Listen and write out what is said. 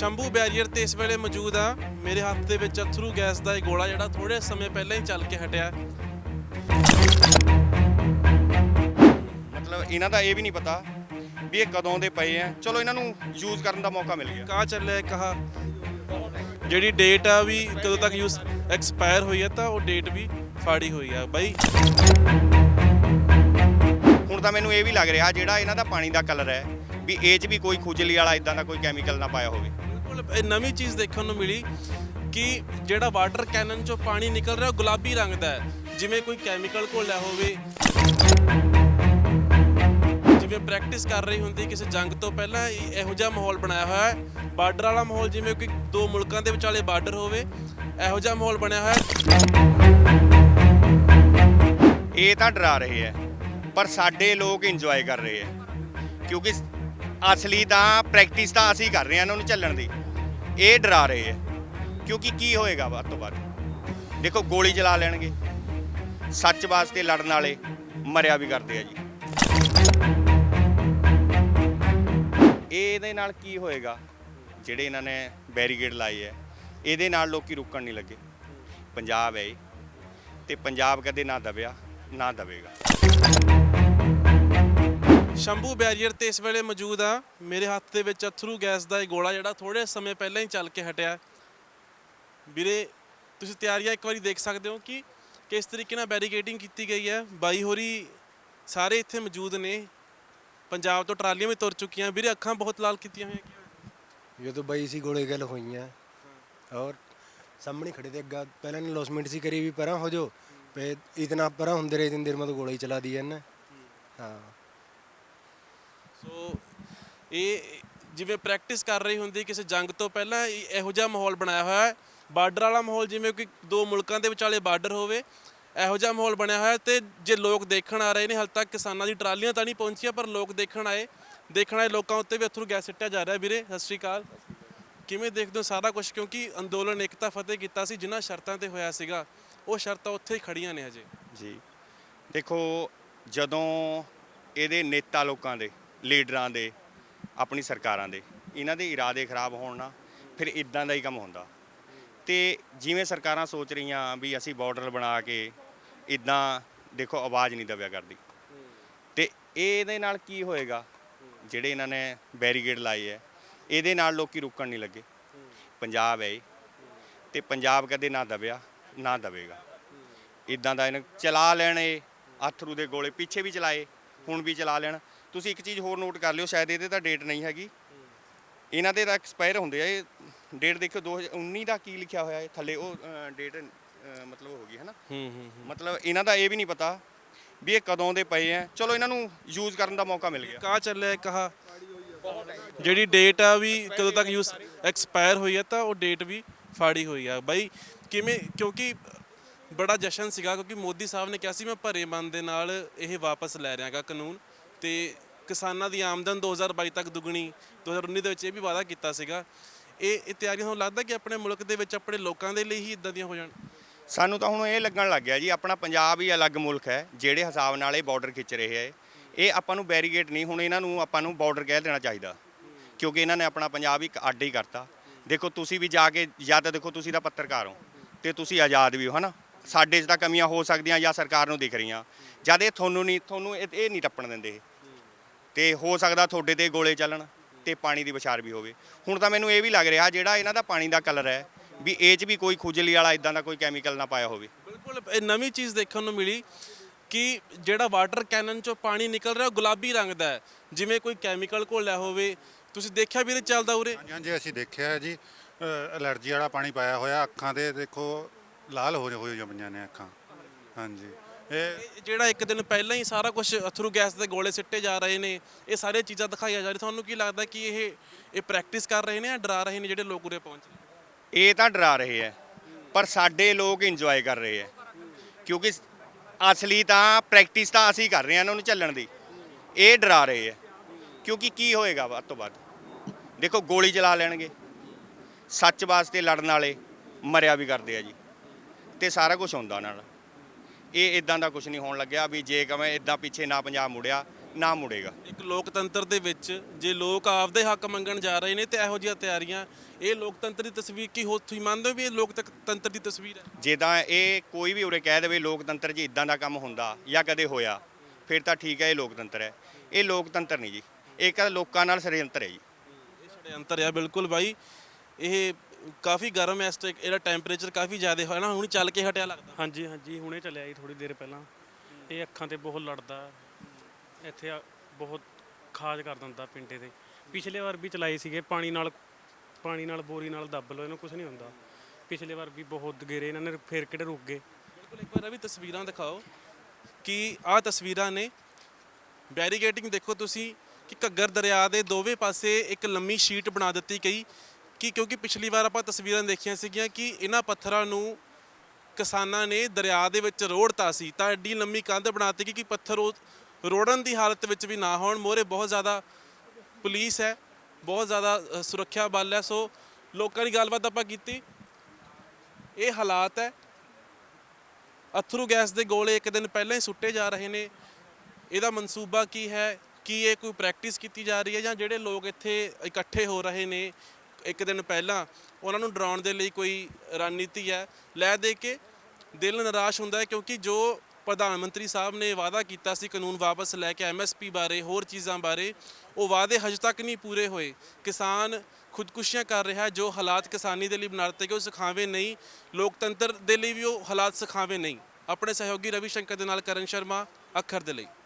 Shambhu barrier ਤੇ ਇਸ ਵੇਲੇ ਮੌਜੂਦ ਆ। ਮੇਰੇ ਹੱਥ ਦੇ ਵਿੱਚ ਅਥਰੂ ਗੈਸ ਦਾ ਇਹ ਗੋਲਾ ਜਿਹੜਾ ਥੋੜੇ ਸਮੇਂ ਪਹਿਲਾਂ ਹੀ ਚੱਲ ਕੇ ਹਟਿਆ। ਮਤਲਬ ਇਹਨਾਂ ਦਾ ਇਹ ਵੀ ਨਹੀਂ ਪਤਾ ਵੀ ਇਹ ਕਦੋਂ ਦੇ ਪਏ ਆ। ਚਲੋ ਇਹਨਾਂ ਨੂੰ ਯੂਜ਼ ਕਰਨ ਦਾ ਮੌਕਾ ਮਿਲ ਗਿਆ। ਕਾ ਚੱਲਿਆ ਕਹਾ ਜਿਹੜੀ ਡੇਟ ਆ ਵੀ ਕਦੋਂ ਤੱਕ ਯੂਸ ਐਕਸਪਾਇਰ ਹੋਈ ਹੈ ਤਾਂ ਉਹ ਡੇਟ ਵੀ ਫਾੜੀ ਹੋਈ ਆ ਬਾਈ। ਹੁਣ ਤਾਂ ਮੈਨੂੰ ਇਹ ਵੀ ਲੱਗ ਰਿਹਾ ਜਿਹੜਾ ਇਹਨਾਂ ਦਾ ਪਾਣੀ ਦਾ ਕਲਰ ਹੈ ਵੀ ਇਹ 'ਚ ਵੀ ਕੋਈ ਖੁਜਲੀ ਵਾਲਾ ਇਦਾਂ ਦਾ ਕੋਈ ਕੈਮੀਕਲ ਨਾ ਪਾਇਆ ਹੋਵੇ। ਬਿਲਕੁਲ ਇਹ ਨਵੀਂ ਚੀਜ਼ ਦੇਖਣ ਨੂੰ ਮਿਲੀ ਕਿ ਜਿਹੜਾ ਵਾਟਰ ਕੈਨਨ ਚੋਂ ਪਾਣੀ ਨਿਕਲ ਰਿਹਾ ਉਹ ਗੁਲਾਬੀ ਰੰਗ ਦਾ ਹੈ। ਜਿਵੇਂ ਕੋਈ ਕੈਮੀਕਲ ਘੋਲਿਆ ਹੋਵੇ। ਜਿਵੇਂ ਪ੍ਰੈਕਟਿਸ ਕਰ ਰਹੀ ਹੁੰਦੀ ਕਿਸੇ ਜੰਗ ਤੋਂ ਪਹਿਲਾਂ ਇਹ- ਇਹੋ ਜਿਹਾ ਮਾਹੌਲ ਬਣਾਇਆ ਹੋਇਆ ਹੈ। ਬਾਰਡਰ ਵਾਲਾ ਮਾਹੌਲ ਜਿਵੇਂ ਕੋਈ ਦੋ ਮੁਲਕਾਂ ਦੇ ਵਿਚਾਲੇ ਬਾਰਡਰ ਹੋਵੇ, ਇਹੋ ਜਿਹਾ ਮਾਹੌਲ ਬਣਿਆ ਹੋਇਆ ਹੈ। ਇਹ ਤਾਂ ਡਰਾ ਰਹੇ ਹੈ, ਪਰ ਸਾਡੇ ਲੋਕ ਇੰਜੋਏ ਕਰ ਰਹੇ ਹੈ। ਕਿਉਂਕਿ ਅਸਲੀ ਤਾਂ ਪ੍ਰੈਕਟਿਸ ਤਾਂ ਅਸੀਂ ਕਰ ਰਹੇ ਹਾਂ ਇਹਨਾਂ ਨੂੰ ਚੱਲਣ ਦੀ। ਇਹ ਡਰਾ ਰਹੇ ਹੈ। ਕਿਉਂਕਿ ਕੀ ਹੋਏਗਾ ਵੱਧ ਤੋਂ ਵੱਧ? ਦੇਖੋ, ਗੋਲੀ ਚਲਾ ਲੈਣਗੇ। ਸੱਚ ਵਾਸਤੇ ਲੜਨ ਵਾਲੇ ਮਰਿਆ ਵੀ ਕਰਦੇ ਆ ਜੀ। ਇਹਦੇ ਨਾਲ ਕੀ ਹੋਏਗਾ? ਜਿਹੜੇ ਇਹਨਾਂ ਨੇ ਬੈਰੀਗੇਡ ਲਾਏ ਹੈ, ਇਹਦੇ ਨਾਲ ਲੋਕੀ ਰੁਕਣ ਨਹੀਂ ਲੱਗੇ। ਪੰਜਾਬ ਹੈ ਇਹ। ਤੇ ਪੰਜਾਬ ਕਦੇ ਨਾ ਦਬਿਆ, ਨਾ ਦਬੇਗਾ ਸ਼ੰਭੂ ਬੈਰੀਅਰ ਤੇ ਇਸ ਵੇਲੇ ਮੌਜੂਦ ਆ ਮੇਰੇ ਹੱਥ ਦੇ ਵਿੱਚ ਅਥਰੂ ਗੈਸ ਦਾ ਇਹ ਗੋਲਾ ਜਿਹੜਾ ਥੋੜੇ ਸਮੇਂ ਪਹਿਲਾਂ ਹੀ ਚੱਲ ਕੇ ਹਟਿਆ ਵੀਰੇ ਤੁਸੀਂ ਤਿਆਰੀਆਂ ਇੱਕ ਵਾਰੀ ਦੇਖ ਸਕਦੇ ਹੋ ਕਿ ਕਿਸ ਤਰੀਕੇ ਨਾਲ ਬੈਰੀਕੇਡਿੰਗ ਕੀਤੀ ਗਈ ਹੈ ਬਾਈ ਹੋਰੀ ਸਾਰੇ ਇੱਥੇ ਮੌਜੂਦ ਨੇ ਪੰਜਾਬ ਤੋਂ ਟਰਾਲੀਆਂ ਵੀ ਤੁਰ ਚੁੱਕੀਆਂ ਵੀਰੇ ਅੱਖਾਂ ਬਹੁਤ ਲਾਲ ਕੀਤੀਆਂ ਹੋਈਆਂ ਕੀ ਹੋਇਆ? ये तो बई सी गोले गल हुई हैं और सामने खड़े थे अग्गा पहले ने लॉसमेंट सी करी भी परा हो जो पे इतना परा होंदे रहे इतनी देर में तो गोला ही चला दिया ने हाँ ਸੋ ਇਹ ਜਿਵੇਂ ਪ੍ਰੈਕਟਿਸ ਕਰ ਰਹੀ ਹੁੰਦੀ ਕਿਸੇ ਜੰਗ ਤੋਂ ਪਹਿਲਾਂ, ਇਹ- ਇਹੋ ਜਿਹਾ ਮਾਹੌਲ ਬਣਾਇਆ ਹੋਇਆ ਹੈ। ਬਾਰਡਰ ਵਾਲਾ ਮਾਹੌਲ ਜਿਵੇਂ ਕਿ ਦੋ ਮੁਲਕਾਂ ਦੇ ਵਿਚਾਲੇ ਬਾਰਡਰ ਹੋਵੇ, ਇਹੋ ਜਿਹਾ ਮਾਹੌਲ ਬਣਿਆ ਹੋਇਆ ਹੈ ਤੇ ਜੇ ਲੋਕ ਦੇਖਣ ਆ ਰਹੇ ਨੇ, ਹਾਲੇ ਤੱਕ ਕਿਸਾਨਾਂ ਦੀ ਟਰਾਲੀਆਂ ਤਾਂ ਨਹੀਂ ਪਹੁੰਚੀਆਂ, ਪਰ ਲੋਕ ਦੇਖਣ ਆਏ। ਦੇਖਣ ਆਏ ਲੋਕਾਂ ਉੱਤੇ ਵੀ ਅਥਰੂ ਗੈਸ ਸਿੱਟਿਆ ਜਾ ਰਿਹਾ ਵੀਰੇ, ਸਤਿ ਸ਼੍ਰੀ ਅਕਾਲ। ਕਿਵੇਂ ਦੇਖਦੇ ਹੋ ਸਾਰਾ ਕੁਝ ਕਿਉਂਕਿ ਅੰਦੋਲਨ ਏਕਤਾ ਫਤਿਹ ਕੀਤਾ ਸੀ, ਜਿਨ੍ਹਾਂ ਸ਼ਰਤਾਂ ਤੇ ਹੋਇਆ ਸੀਗਾ, ਉਹ ਸ਼ਰਤਾਂ ਉੱਥੇ ਹੀ ਖੜੀਆਂ ਨੇ ਹਜੇ। ਜੀ। ਦੇਖੋ, ਜਦੋਂ ਇਹਦੇ ਨੇਤਾ ਲੋਕਾਂ ਦੇ ਲੀਡਰਾਂ ਦੇ, ਆਪਣੀ ਸਰਕਾਰਾਂ ਦੇ। ਇਹਨਾਂ ਦੇ ਇਰਾਦੇ ਖਰਾਬ ਹੋਣ ਨਾਲ ਫਿਰ ਇਦਾਂ ਦਾ ਹੀ ਕੰਮ ਹੁੰਦਾ। ਤੇ ਜਿਵੇਂ ਸਰਕਾਰਾਂ ਸੋਚ ਰਹੀਆਂ ਵੀ ਅਸੀਂ ਬਾਰਡਰ ਬਣਾ ਕੇ ਇਦਾਂ ਦੇਖੋ ਆਵਾਜ਼ ਨਹੀਂ ਦਬਿਆ ਕਰਦੀ। ਤੇ ਇਹਦੇ ਨਾਲ ਕੀ ਹੋਏਗਾ? ਜਿਹੜੇ ਇਹਨਾਂ ਨੇ ਬੈਰੀਗੇਡ ਲਾਏ ਹੈ, ਇਹਦੇ ਨਾਲ ਲੋਕੀ ਰੁਕਣ ਨਹੀਂ ਲੱਗੇ। ਪੰਜਾਬ ਹੈ ਇਹ। ਤੇ ਪੰਜਾਬ ਕਦੇ ਨਾ ਦਬਿਆ ਨਾ ਦਵੇਗਾ। ਇਦਾਂ ਦਾ ਇਹਨੇ ਚਲਾ ਲੈਣ ਇਹ ਅਥਰੂ ਦੇ ਗੋਲੇ, ਪਿੱਛੇ ਵੀ ਚਲਾਏ, ਹੁਣ ਵੀ ਚਲਾ ਲੈਣ। ਤੁਸੀਂ ਇੱਕ ਚੀਜ਼ ਹੋਰ ਨੋਟ ਕਰ ਲਿਓ ਸ਼ਾਇਦ ਇਹਦੇ ਤਾਂ ਡੇਟ ਨਹੀਂ ਹੈਗੀ। ਇਹਨਾਂ ਦੇ ਤਾਂ ਐਕਸਪਾਇਰ ਹੁੰਦੇ ਆ ਇਹ ਡੇਟ ਦੇਖੋ 2019 ਦਾ ਕੀ ਲਿਖਿਆ ਹੋਇਆ ਹੈ ਥੱਲੇ ਉਹ ਡੇਟ ਮਤਲਬ ਹੋ ਗਈ ਹੈ ਨਾ? ਹੂੰ ਹੂੰ ਮਤਲਬ ਇਹਨਾਂ ਦਾ ਇਹ ਵੀ ਨਹੀਂ ਪਤਾ ਵੀ ਇਹ ਕਦੋਂ ਦੇ ਪਏ ਆ। ਚਲੋ ਇਹਨਾਂ ਨੂੰ ਯੂਜ਼ ਕਰਨ ਦਾ ਮੌਕਾ ਮਿਲ ਗਿਆ। ਕਾ ਚੱਲਿਆ ਕਹਾ ਜਿਹੜੀ ਡੇਟ ਆ ਵੀ ਕਦੋਂ ਤੱਕ ਯੂਸ ਐਕਸਪਾਇਰ ਹੋਈ ਹੈ ਤਾਂ ਉਹ ਡੇਟ ਵੀ ਫਾੜੀ ਹੋਈ ਆ। ਬਾਈ ਕਿਵੇਂ ਕਿਉਂਕਿ ਬੜਾ ਜਸ਼ਨ ਸੀਗਾ ਕਿਉਂਕਿ ਮੋਦੀ ਸਾਹਿਬ ਨੇ ਕਿਹਾ ਸੀ ਮੈਂ ਭਰੇ ਮਨ ਦੇ ਨਾਲ ਇਹ ਵਾਪਸ ਲੈ ਰਿਹਾਗਾ ਕਾਨੂੰਨ। ਤੇ ਕਿਸਾਨਾਂ ਦੀ ਆਮਦਨ 2022 ਤੱਕ ਦੁੱਗਣੀ 2019 ਦੇ ਵਿੱਚ ਇਹ ਵੀ ਵਾਅਦਾ ਕੀਤਾ ਸੀਗਾ। ਇਹ ਇਹ ਤਿਆਰੀਆਂ ਤੁਹਾਨੂੰ ਲੱਗਦਾ ਕਿ ਆਪਣੇ ਮੁਲਕ ਦੇ ਵਿੱਚ ਆਪਣੇ ਲੋਕਾਂ ਦੇ ਲਈ ਹੀ ਇਦਾਂ ਦੀਆਂ ਹੋ ਜਾਣ? ਸਾਨੂੰ ਤਾਂ ਹੁਣ ਇਹ ਲੱਗਣ ਲੱਗ ਗਿਆ ਜੀ, ਆਪਣਾ ਪੰਜਾਬ ਹੀ ਅਲੱਗ ਮੁਲਕ ਹੈ, ਜਿਹੜੇ ਹਿਸਾਬ ਨਾਲ ਇਹ ਬਾਰਡਰ ਖਿੱਚ ਰਹੇ ਹੈ। ਇਹ ਆਪਾਂ ਨੂੰ ਬੈਰੀਗੇਟ ਨਹੀਂ, ਹੁਣ ਇਹਨਾਂ ਨੂੰ ਆਪਾਂ ਨੂੰ ਬਾਰਡਰ ਕਹਿ ਦੇਣਾ ਚਾਹੀਦਾ, ਕਿਉਂਕਿ ਇਹਨਾਂ ਨੇ ਆਪਣਾ ਪੰਜਾਬ ਇੱਕ ਅੱਡ ਹੀ ਕਰਤਾ। ਦੇਖੋ ਤੁਸੀਂ ਵੀ ਜਾ ਕੇ, ਜਾਂ ਤਾਂ ਦੇਖੋ ਤੁਸੀਂ ਤਾਂ ਪੱਤਰਕਾਰ ਹੋ, ਤੇ ਤੁਸੀਂ ਆਜ਼ਾਦ ਵੀ ਹੋ, ਹਨਾ? ਸਾਡੇ 'ਚ ਤਾਂ ਕਮੀਆਂ ਹੋ ਸਕਦੀਆਂ ਜਾਂ ਸਰਕਾਰ ਨੂੰ ਦਿਖ ਰਹੀਆਂ। ਜਦ ਇਹ ਤੁਹਾਨੂੰ ਨਹੀਂ, ਤੁਹਾਨੂੰ ਇਹ ਇਹ ਨਹੀਂ ਟੱਪਣ ਦਿੰਦੇ। ਇਹ। ਤੇ ਹੋ ਸਕਦਾ ਤੁਹਾਡੇ ਤੇ ਗੋਲੇ ਚੱਲਣ ਤੇ ਪਾਣੀ ਦੀ ਵਿਚਾਰ ਵੀ ਹੋਵੇ। ਹੁਣ ਤਾਂ ਮੈਨੂੰ ਇਹ ਵੀ ਲੱਗ ਰਿਹਾ ਜਿਹੜਾ ਇਹਨਾਂ ਦਾ ਪਾਣੀ ਦਾ ਕਲਰ ਹੈ ਵੀ ਇਹ 'ਚ ਵੀ ਕੋਈ ਖੁਜਲੀ ਵਾਲਾ ਇਦਾਂ ਦਾ ਕੋਈ ਕੈਮੀਕਲ ਨਾ ਪਾਇਆ ਹੋਵੇ। ਬਿਲਕੁਲ ਇਹ ਨਵੀਂ ਚੀਜ਼ ਦੇਖਣ ਨੂੰ ਮਿਲੀ ਕਿ ਜਿਹੜਾ ਵਾਟਰ ਕੈਨਨ ਚੋਂ ਪਾਣੀ ਨਿਕਲ ਰਿਹਾ ਉਹ ਗੁਲਾਬੀ ਰੰਗ ਦਾ ਹੈ। ਜਿਵੇਂ ਕੋਈ ਕੈਮੀਕਲ ਘੋਲਿਆ ਹੋਵੇ। ਤੁਸੀਂ ਦੇਖਿਆ ਵੀਰੇ ਚੱਲਦਾ ਉਰੇ? ਹਾਂਜੀ ਹਾਂਜੀ ਅਸੀਂ ਦੇਖਿਆ ਹੈ ਜੀ। ਅ, ਐਲਰਜੀ ਵਾਲਾ ਪਾਣੀ ਪਾਇਆ ਹੋਇਆ। ਅੱਖਾਂ ਦੇ ਦੇਖੋ ਲਾਲ ਹੋ ਹੋਈਆਂ ਪਈਆਂ ਨੇ ਅੱਖਾਂ। ਹਾਂਜੀ। ਜਿਹੜਾ ਇੱਕ ਦਿਨ ਪਹਿਲਾਂ ਹੀ ਸਾਰਾ ਕੁਝ ਅਥਰੂ ਗੈਸ ਦੇ ਗੋਲੇ ਸਿੱਟੇ ਜਾ ਰਹੇ ਨੇ, ਇਹ ਸਾਰੀਆਂ ਚੀਜ਼ਾਂ ਦਿਖਾਈਆਂ ਜਾ ਰਹੀਆਂ। ਤੁਹਾਨੂੰ ਕੀ ਲੱਗਦਾ ਕਿ ਇਹ ਇਹ ਪ੍ਰੈਕਟਿਸ ਕਰ ਰਹੇ ਨੇ ਜਾਂ ਡਰਾ ਰਹੇ ਨੇ ਜਿਹੜੇ ਲੋਕ ਉਰੇ ਪਹੁੰਚ ਰਹੇ ਇਹ ਤਾਂ ਡਰਾ ਰਹੇ ਹੈ, ਪਰ ਸਾਡੇ ਲੋਕ ਇੰਜੋਏ ਕਰ ਰਹੇ ਹੈ। ਕਿਉਂਕਿ ਅਸਲੀ ਤਾਂ ਪ੍ਰੈਕਟਿਸ ਤਾਂ ਅਸੀਂ ਕਰ ਰਹੇ ਹਾਂ ਇਹਨਾਂ ਨੂੰ ਚੱਲਣ ਦੀ। ਇਹ ਡਰਾ ਰਹੇ ਹੈ, ਕਿਉਂਕਿ ਕੀ ਹੋਏਗਾ ਵੱਧ ਤੋਂ ਵੱਧ? ਦੇਖੋ, ਗੋਲੀ ਚਲਾ ਲੈਣਗੇ। ਸੱਚ ਵਾਸਤੇ ਲੜਨ ਵਾਲੇ ਮਰਿਆ ਵੀ ਕਰਦੇ ਆ ਜੀ। ਤੇ ਸਾਰਾ ਕੁਝ ਹੁੰਦਾ ਨਾਲ। ਇਹ ਇਦਾਂ ਦਾ ਕੁਝ ਨਹੀਂ ਹੋਣ ਲੱਗਿਆ ਵੀ ਜੇ ਕਵੇਂ ਇਦਾਂ ਪਿੱਛੇ ਨਾ ਪੰਜਾਬ ਮੁੜਿਆ ਨਾ ਮੁੜੇਗਾ। ਇੱਕ ਲੋਕਤੰਤਰ ਦੇ ਵਿੱਚ ਜੇ ਲੋਕ ਆਪਦੇ ਹੱਕ ਮੰਗਣ ਜਾ ਰਹੇ ਨੇ ਤੇ ਇਹੋ ਜਿਹੀਆਂ ਤਿਆਰੀਆਂ ਇਹ ਲੋਕਤੰਤਰ ਦੀ ਤਸਵੀਰ ਕੀ ਹੋ ਤੁਸੀਂ ਮੰਨਦੇ ਹੋ ਵੀ ਇਹ ਲੋਕਤੰਤਰ ਦੀ ਤਸਵੀਰ ਹੈ? ਜੇ ਤਾਂ ਇਹ ਕੋਈ ਵੀ ਉਰੇ ਕਹਿ ਦੇਵੇ ਲੋਕਤੰਤਰ 'ਚ ਇਦਾਂ ਦਾ ਕੰਮ ਹੁੰਦਾ ਜਾਂ ਕਦੇ ਹੋਇਆ ਫਿਰ ਤਾਂ ਠੀਕ ਹੈ ਇਹ ਲੋਕਤੰਤਰ ਹੈ। ਇਹ ਲੋਕਤੰਤਰ ਨਹੀਂ ਜੀ ਇਹ ਤਾਂ ਲੋਕਾਂ ਨਾਲ ષੜਯੰਤਰ ਹੈ ਜੀ। ਇਹ ષੜਯੰਤਰ ਆ ਬਿਲਕੁਲ ਬਾਈ। ਇਹ ਕਾਫੀ ਗਰਮ ਹੈ ਇਸ ਤੇ ਇਹਦਾ ਟੈਂਪਰੇਚਰ ਕਾਫੀ ਜ਼ਿਆਦਾ ਹੋਇਆ ਨਾ ਹੁਣ ਚੱਲ ਕੇ ਹਟਿਆ ਲੱਗਦਾ। ਹਾਂਜੀ ਹਾਂਜੀ ਹੁਣੇ ਚੱਲਿਆ ਜੀ ਥੋੜੀ ਦੇਰ ਪਹਿਲਾਂ। ਇਹ ਅੱਖਾਂ ਤੇ ਬਹੁਤ ਲੜਦਾ। ਇੱਥੇ ਆ- ਬਹੁਤ ਖਾਜ ਕਰ ਦਿੰਦਾ ਪਿੰਡੇ ਤੇ। ਪਿਛਲੇ ਵਾਰ ਵੀ ਚਲਾਏ ਸੀਗੇ ਪਾਣੀ ਨਾਲ ਪਾਣੀ ਨਾਲ ਬੋਰੀ ਨਾਲ ਦੱਬ ਲਓ ਇਹਨੂੰ ਕੁਝ ਨਹੀਂ ਹੁੰਦਾ। ਪਿਛਲੇ ਵਾਰ ਵੀ ਬਹੁਤ ਗੇਰੇ ਇਹਨਾਂ ਨੇ ਫੇਰ ਕਿਹੜੇ ਰੁਕ ਗਏ? ਬਿਲਕੁਲ ਇੱਕ ਵਾਰ ਇਹ ਵੀ ਤਸਵੀਰਾਂ ਦਿਖਾਓ ਕਿ ਆਹ ਤਸਵੀਰਾਂ ਨੇ ਬੈਰੀਗੇਟਿੰਗ ਦੇਖੋ ਤੁਸੀਂ ਕਿ ਘੱਗਰ ਦਰਿਆ ਦੇ ਦੋਵੇਂ ਪਾਸੇ ਇੱਕ ਲੰਮੀ ਸ਼ੀਟ ਬਣਾ ਦਿੱਤੀ ਗਈ। ਕਿ ਕਿਉਂਕਿ ਪਿਛਲੀ ਵਾਰ ਆਪਾਂ ਤਸਵੀਰਾਂ ਦੇਖੀਆਂ ਸੀਗੀਆਂ ਕਿ ਇਹਨਾਂ ਪੱਥਰਾਂ ਨੂੰ ਕਿਸਾਨਾਂ ਨੇ ਦਰਿਆ ਦੇ ਵਿੱਚ ਰੋੜਤਾ ਸੀ। ਤਾਂ ਐਡੀ ਲੰਮੀ ਕੰਧ ਬਣਾਤੀ ਗਈ ਕਿ ਪੱਥਰ ਉਹ ਰੋੜਨ ਦੀ ਹਾਲਤ ਵਿੱਚ ਵੀ ਨਾ ਹੋਣ। ਮੋਰੇ ਬਹੁਤ ਜ਼ਿਆਦਾ ਪੁਲਿਸ ਹੈ, ਬਹੁਤ ਜ਼ਿਆਦਾ ਸੁਰੱਖਿਆ ਬਲ ਹੈ। ਸੋ ਲੋਕਾਂ ਦੀ ਗੱਲਬਾਤ ਆਪਾਂ ਕੀਤੀ। ਇਹ ਹਾਲਾਤ ਹੈ। ਅਥਰੂ ਗੈਸ ਦੇ ਗੋਲੇ ਇੱਕ ਦਿਨ ਪਹਿਲਾਂ ਹੀ ਸੁੱਟੇ ਜਾ ਰਹੇ ਨੇ। ਇਹਦਾ ਮਨਸੂਬਾ ਕੀ ਹੈ? ਕੀ ਇਹ ਕੋਈ ਪ੍ਰੈਕਟਿਸ ਕੀਤੀ ਜਾ ਰਹੀ ਹੈ ਜਾਂ ਜਿਹੜੇ ਲੋਕ ਇੱਥੇ ਇਕੱਠੇ ਹੋ ਰਹੇ ਨੇ? ਇੱਕ ਦਿਨ ਪਹਿਲਾਂ ਉਹਨਾਂ ਨੂੰ ਡਰਾਉਣ ਦੇ ਲਈ ਕੋਈ ਰਣਨੀਤੀ ਹੈ, ਲੈ ਦੇ ਕੇ ਦਿਲ ਨਿਰਾਸ਼ ਹੁੰਦਾ ਹੈ ਕਿਉਂਕਿ ਜੋ ਪ੍ਰਧਾਨ ਮੰਤਰੀ ਸਾਹਿਬ ਨੇ ਵਾਅਦਾ ਕੀਤਾ ਸੀ ਕਾਨੂੰਨ ਵਾਪਸ ਲੈ ਕੇ ਐਮਐਸਪੀ ਬਾਰੇ, ਹੋਰ ਚੀਜ਼ਾਂ ਬਾਰੇ, ਉਹ ਵਾਅਦੇ ਹਜੇ ਤੱਕ ਨਹੀਂ ਪੂਰੇ ਹੋਏ। ਕਿਸਾਨ ਖੁਦਕੁਸ਼ੀਆਂ ਕਰ ਰਿਹਾ ਹੈ, ਜੋ ਹਾਲਾਤ ਕਿਸਾਨੀ ਦੇ ਲਈ ਬਣਾ ਦਿੱਤੇ ਗਏ, ਉਹ ਸਿਖਾਵੇ ਨਹੀਂ। ਲੋਕਤੰਤਰ ਦੇ ਲਈ ਵੀ ਉਹ ਹਾਲਾਤ ਸਿਖਾਵੇ ਨਹੀਂ। ਆਪਣੇ ਸਹਿਯੋਗੀ ਰਵੀ ਸ਼ੰਕਰ ਦੇ ਨਾਲ ਕਰਨ ਸ਼ਰਮਾ, ਅੱਖਰ ਦੇ ਲਈ।